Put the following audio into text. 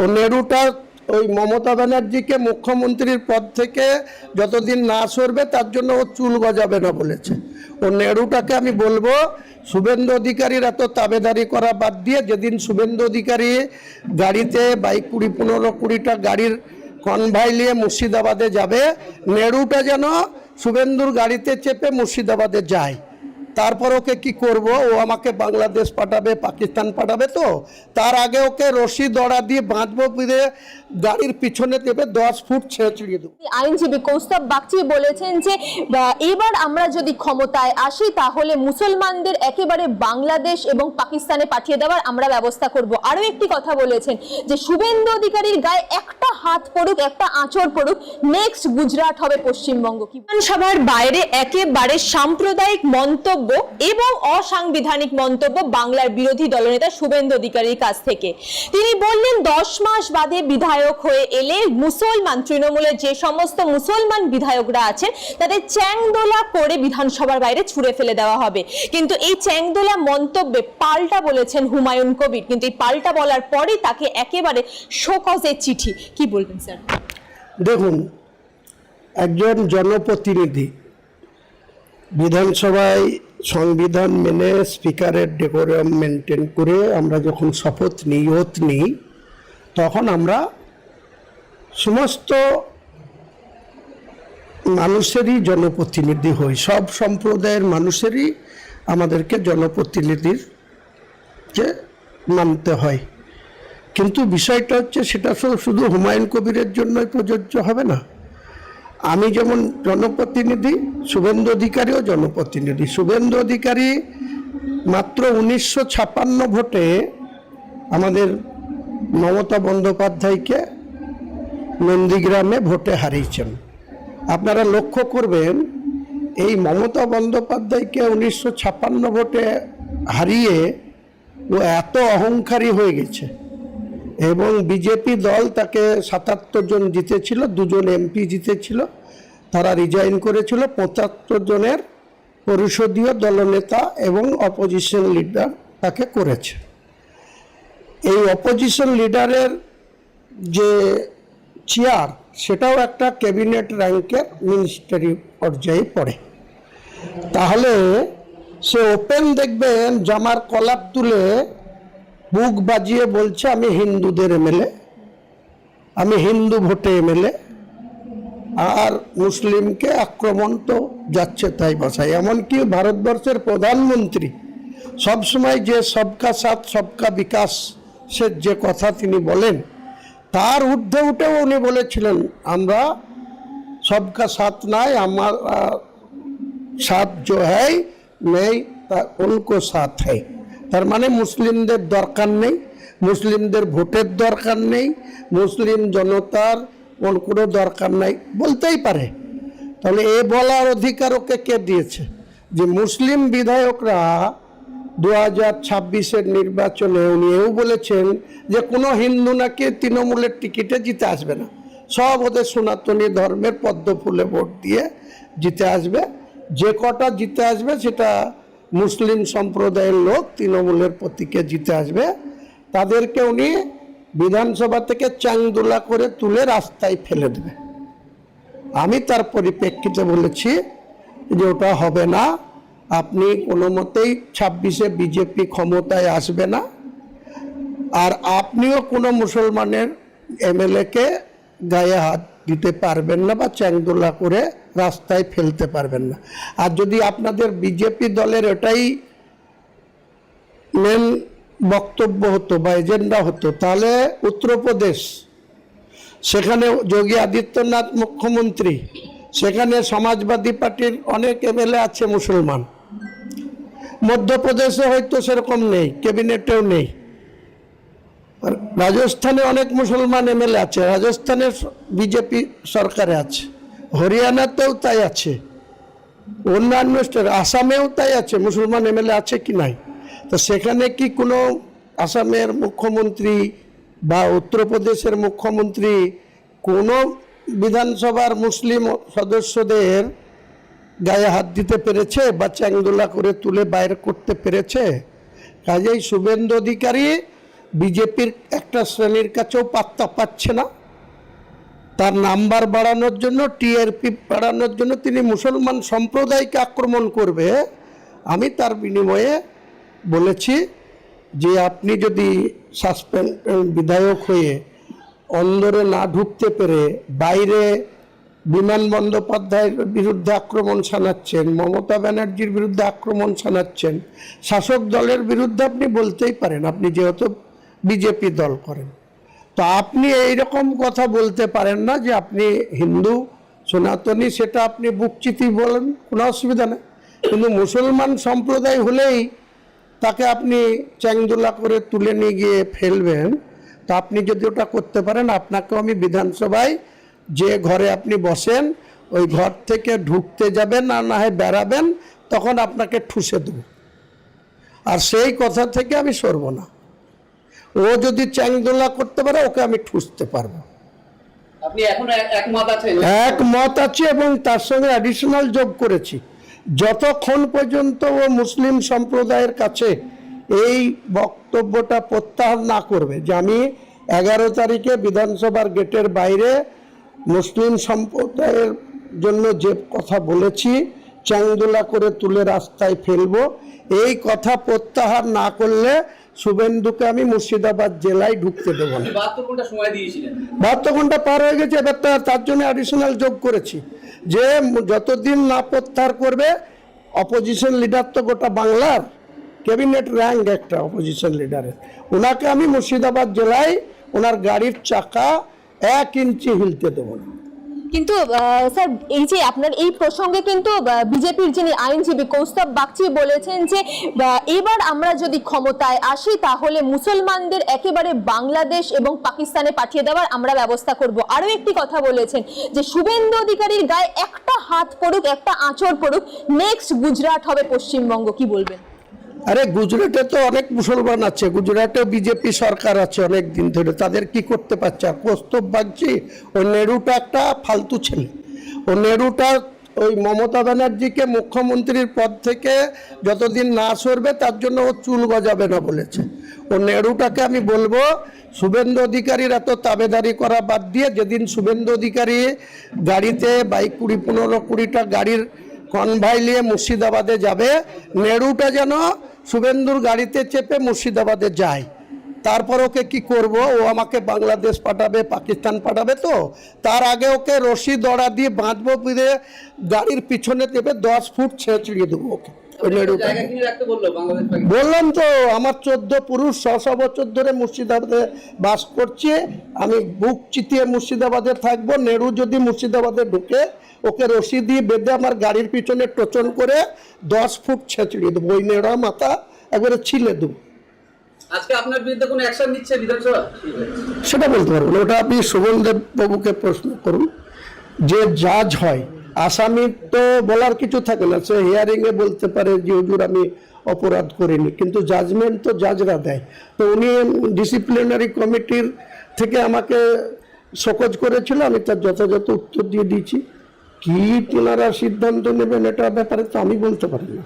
ও নেড়ুটা ওই মমতা ব্যানার্জিকে মুখ্যমন্ত্রীর পদ থেকে যতদিন না সরবে, তার জন্য ও চুল গজাবে না বলেছে। ও নেড়ুটাকে আমি বলব, শুভেন্দু অধিকারীর এত তাবেদারি করা বাদ দিয়ে যেদিন শুভেন্দু অধিকারী গাড়িতে বাইক কুড়ি, পনেরো কুড়িটা গাড়ির কনভাই নিয়ে মুর্শিদাবাদে যাবে নেড়ুটা যেন শুভেন্দুর গাড়িতে চেপে মুর্শিদাবাদে যায়। তারপর ওকে কি করব? ও আমাকে বাংলাদেশ পাঠাবে, পাকিস্তান পাঠাবে তো। তার আগে ওকে রশি দড়া দিয়ে বাঁধবো গাড়ির পিছনে দেবে, দশ ফুট ছেঁচড়িয়ে দেবো। আইনজীবী কৌস্তব বাগচি বলেছেন যে এবার আমরা যদি ক্ষমতায় আসি, তাহলে মুসলমানদের একেবারে বাংলাদেশ এবং পাকিস্তানে পাঠিয়ে দেওয়ার আমরা ব্যবস্থা করব। আরও একটি কথা বলেছেন যে, শুভেন্দু অধিকারীর গায়ে একটা হাত পড়ুক, একটা আঁচড় পড়ুক নেক্সট গুজরাট হবে পশ্চিমবঙ্গ। বিধানসভার বাইরে একেবারে সাম্প্রদায়িক মন্তব্য এবং অসাংবিধানিক মন্তব্য বাংলার বিরোধী দলনেতা শুভেন্দু অধিকারীর কাছ থেকে। তিনি বললেন, দশ মাস বাদে বিধায়ক হয়ে এলে মুসলমান, তৃণমূলের যে সমস্ত মুসলমান বিধায়করা আছেন, তাদের চ্যাংদোলা করে বিধানসভার বাইরে ছুড়ে ফেলে দেওয়া হবে। কিন্তু এই চ্যাংদোলা মন্তব্যে পাল্টা বলেছেন হুমায়ুন কবির। কিন্তু এই পাল্টা বলার পরেই তাকে একেবারে শোকজের চিঠি। কি বলবেন, স্যার? দেখুন, একজন জনপ্রতিনিধি বিধানসভায় সংবিধান মেনে স্পিকারের ডেকোরাম মেনটেন করে আমরা যখন শপথ নিই ওত নিই, তখন আমরা সমস্ত মানুষেরই জনপ্রতিনিধি হই। সব সম্প্রদায়ের মানুষেরই আমাদেরকে জনপ্রতিনিধির যে মানতে হয়। কিন্তু বিষয়টা হচ্ছে সেটা শুধু- হুমায়ুন কবিরের জন্যই প্রযোজ্য হবে না। আমি যেমন জনপ্রতিনিধি, শুভেন্দু অধিকারীও জনপ্রতিনিধি। শুভেন্দু অধিকারী মাত্র উনিশশো ছাপ্পান্ন ভোটে আমাদের মমতা বন্দ্যোপাধ্যায়কে নন্দীগ্রামে ভোটে হারিয়েছেন। আপনারা লক্ষ্য করবেন, এই মমতা বন্দ্যোপাধ্যায়কে উনিশশো ছাপ্পান্ন ভোটে হারিয়ে ও এত অহংকারী হয়ে গেছে। এবং বিজেপি দল তাকে সাতাত্তর জন জিতেছিল, দুজন এমপি জিতেছিল, তারা রিজাইন করেছিল। পঁচাত্তর জনের পরিষদীয় দলনেতা এবং অপোজিশন লিডার তাকে করেছে। এই অপোজিশন লিডারের যে চেয়ার, সেটাও একটা ক্যাবিনেট র্যাঙ্কের মিনিস্টারি পর্যায়ে পড়ে। তাহলে সে ওপেন দেখবেন, জামার কলাপ তুলে বুক বাজিয়ে বলছে, আমি হিন্দুদের এমএলএ, আমি হিন্দু ভোটে এমএলএ, আর মুসলিমকে আক্রমণ তো যাচ্ছে তাই বসায় এমনকি ভারতবর্ষের প্রধানমন্ত্রী, সবসময় যে সবকা সাথ, সবকা বিকাশ, সে যে কথা তিনি বলেন তার ঊর্ধ্বে উঠেও উনি বলেছিলেন, আমরা সবকা সাথ নাই, আমার সাথ জো হ্যায়, নেই উনকো সাথ হ্যায়। তার মানে মুসলিমদের দরকার নেই, মুসলিমদের ভোটের দরকার নেই, মুসলিম জনতার ওর কোনো দরকার নাই, বলতেই পারে। তাহলে এ বলার অধিকার ওকে কে দিয়েছে? যে মুসলিম বিধায়করা দু হাজার ছাব্বিশের নির্বাচনে উনি এও বলেছেন যে কোনো হিন্দু নাকি তৃণমূলের টিকিটে জিতে আসবে না। সব ওদের সনাতনী ধর্মের পদ্ম ফুলে ভোট দিয়ে জিতে আসবে। যে কটা জিতে আসবে সেটা মুসলিম সম্প্রদায়ের লোক তৃণমূলের প্রতীকে জিতে আসবে। তাদেরকে উনি বিধানসভা থেকে চাংদোলা করে তুলে রাস্তায় ফেলে দেবে। আমি তার পরিপ্রেক্ষিতে বলেছি যে ওটা হবে না। আপনি কোনো মতেই ছাব্বিশে বিজেপি ক্ষমতায় আসবে না। আর আপনিও কোনো মুসলমানের এমএলএকে গায়ে হাত দিতে পারবেন না বা চ্যাংদোলা করে রাস্তায় ফেলতে পারবেন না। আর যদি আপনাদের বিজেপি দলের এটাই মেন বক্তব্য হতো বা এজেন্ডা হতো, তাহলে উত্তরপ্রদেশ, সেখানে যোগী আদিত্যনাথ মুখ্যমন্ত্রী, সেখানে সমাজবাদী পার্টির অনেক এমএলএ আছে মুসলমান। মধ্যপ্রদেশে হয়তো সেরকম নেই, ক্যাবিনেটেও নেই। রাজস্থানে অনেক মুসলমান এমএলএ আছে রাজস্থানের বিজেপি সরকারে আছে। হরিয়ানাতেও তাই আছে। অন্যান্য স্টেট, আসামেও তাই আছে, মুসলমান এমএলএ আছে কি নাই? তো সেখানে কি কোনো আসামের মুখ্যমন্ত্রী বা উত্তরপ্রদেশের মুখ্যমন্ত্রী কোনো বিধানসভার মুসলিম সদস্যদের গায়ে হাত দিতে পেরেছে, বা চ্যাংদোলা করে তুলে বাইরে করতে পেরেছে। কাজেই শুভেন্দু অধিকারী বিজেপির একটা শ্রেণির কাছেও পাত্তা পাচ্ছে না। তার নাম্বার বাড়ানোর জন্য, টিআরপি বাড়ানোর জন্য তিনি মুসলমান সম্প্রদায়কে আক্রমণ করবে। আমি তার বিনিময়ে বলেছি যে আপনি যদি সাসপেন্ড, বিধায়ক হয়ে অন্দরে না ঢুকতে পেরে বাইরে বিমান বন্দ্যোপাধ্যায়ের বিরুদ্ধে আক্রমণ শানাচ্ছেন, মমতা ব্যানার্জির বিরুদ্ধে আক্রমণ শানাচ্ছেন, শাসক দলের বিরুদ্ধে আপনি বলতেই পারেন, আপনি যেহেতু বিজেপি দল করেন। তো আপনি এই রকম কথা বলতে পারেন না যে আপনি হিন্দু, সনাতনী, সেটা আপনি বুকচিতি বলেন, কোনো অসুবিধা নেই। কিন্তু মুসলমান সম্প্রদায় হলেই তাকে আপনি চ্যাংদোলা করে তুলে নিয়ে গিয়ে ফেলবেন, তা আপনি যদি ওটা করতে পারেন, আপনাকেও আমি বিধানসভায় যে ঘরে আপনি বসেন ওই ঘর থেকে ঢুকতে যাবেন আর না হয় বেড়াবেন তখন আপনাকে ঠুসে দেব। আর সেই কথা থেকে আমি সরব না। ও যদি চ্যাংদোলা করতে পারে ওকে আমি ঠুসতে পারব। একমত এক মত আছে এবং তার সঙ্গে অ্যাডিশনাল যোগ করেছি। যতক্ষণ পর্যন্ত ও মুসলিম সম্প্রদায়ের কাছে এই বক্তব্যটা প্রত্যাহার না করবে যে আমি এগারো তারিখে বিধানসভার গেটের বাইরে মুসলিম সম্প্রদায়ের জন্য যে কথা বলেছি চ্যাংদোলা করে তুলে রাস্তায় ফেলব এই কথা প্রত্যাহার না করলে শুভেন্দুকে আমি মুর্শিদাবাদ জেলায় ঢুকতে দেবো না। বাহাত্তর ঘণ্টা পার হয়ে গেছে এবার তার তার জন্য অ্যাডিশনাল যোগ করেছি। যে যতদিন না প্রত্যাহার করবে অপোজিশন লিডার তো গোটা বাংলার ক্যাবিনেট র্যাঙ্ক একটা অপোজিশন লিডারের ওনাকে আমি মুর্শিদাবাদ জেলায় ওনার গাড়ির চাকা এক ইঞ্চি হিলতে দেবো না। কিন্তু স্যার, এই যে আপনার এই প্রসঙ্গে কিন্তু বিজেপির যিনি আইনজীবী কৌস্তব বাগচি বলেছেন যে এবার আমরা যদি ক্ষমতায় আসি, তাহলে মুসলমানদের একেবারে বাংলাদেশ এবং পাকিস্তানে পাঠিয়ে দেওয়ার আমরা ব্যবস্থা করব। আরও একটি কথা বলেছেন যে, শুভেন্দু অধিকারীর গায়ে একটা হাত পড়ুক, একটা আঁচড় পড়ুক নেক্সট গুজরাট হবে পশ্চিমবঙ্গ। কি বলবেন? আরে গুজরাটে তো অনেক মুসলমান আছে, গুজরাটে বিজেপি সরকার আছে অনেক দিন ধরে, তাদের কি করতে পারছে? আর কৌস্তব বাগচি ওই নেহরুটা একটা ফালতু ছেলে। ও নেহরুটা ওই মমতা ব্যানার্জিকে মুখ্যমন্ত্রীর পদ থেকে যতদিন না সরবে, তার জন্য ও চুল গজাবে না বলেছে। ও নেহরুটাকে আমি বলব, শুভেন্দু অধিকারীর এত তাবেদারি করা বাদ দিয়ে, যেদিন শুভেন্দু অধিকারী গাড়িতে বাইক কুড়ি, পনেরো কুড়িটা গাড়ির কনভাই নিয়ে মুর্শিদাবাদে যাবে, নেহরুটা যেন শুভেন্দুর গাড়িতে চেপে মুর্শিদাবাদে যায়। তারপর ওকে কি করব? ও আমাকে বাংলাদেশ পাঠাবে, পাকিস্তান পাঠাবে তো। তার আগে ওকে রশি দড়া দিয়ে বাঁধবো দিয়ে গাড়ির পিছনে দেবে দশ ফুট ছেঁচড়িয়ে দেবো ওকে। বললাম তো আমার চোদ্দ পুরুষ ছশো বছর ধরে মুর্শিদাবাদে বাস করছে। আমি বুক চিতিয়ে মুর্শিদাবাদে থাকব। নেহরু যদি মুর্শিদাবাদে ঢুকে ওকে রশি দিয়ে বেঁধে আমার গাড়ির পিছনে টোচন করে দশ ফুট ছেঁচড়িয়ে দেবো। ওই নেড়া মাথা একবারে ছিলে দেবো। আজকে আপনার বিরুদ্ধে কোনো অ্যাকশন নিচ্ছে বিধানসভা? সেটা বলতে পারব ওটা আপনি শোভনদেব বাবুকে প্রশ্ন করুন। যে জাজ হয় আসামি তো বলার কিছু থাকে না, সে হিয়ারিংয়ে বলতে পারে যে, হুজুর, আমি অপরাধ করিনি। কিন্তু জাজমেন্ট তো জাজরা দেয়। তো উনি ডিসিপ্লিনারি কমিটির থেকে আমাকে সকজ করেছিল, আমি তার যথাযথ উত্তর দিয়ে দিয়েছি। কি তোমারা সিদ্ধান্ত নেবেন, এটা ব্যাপারে তো আমি বলতে পারি না।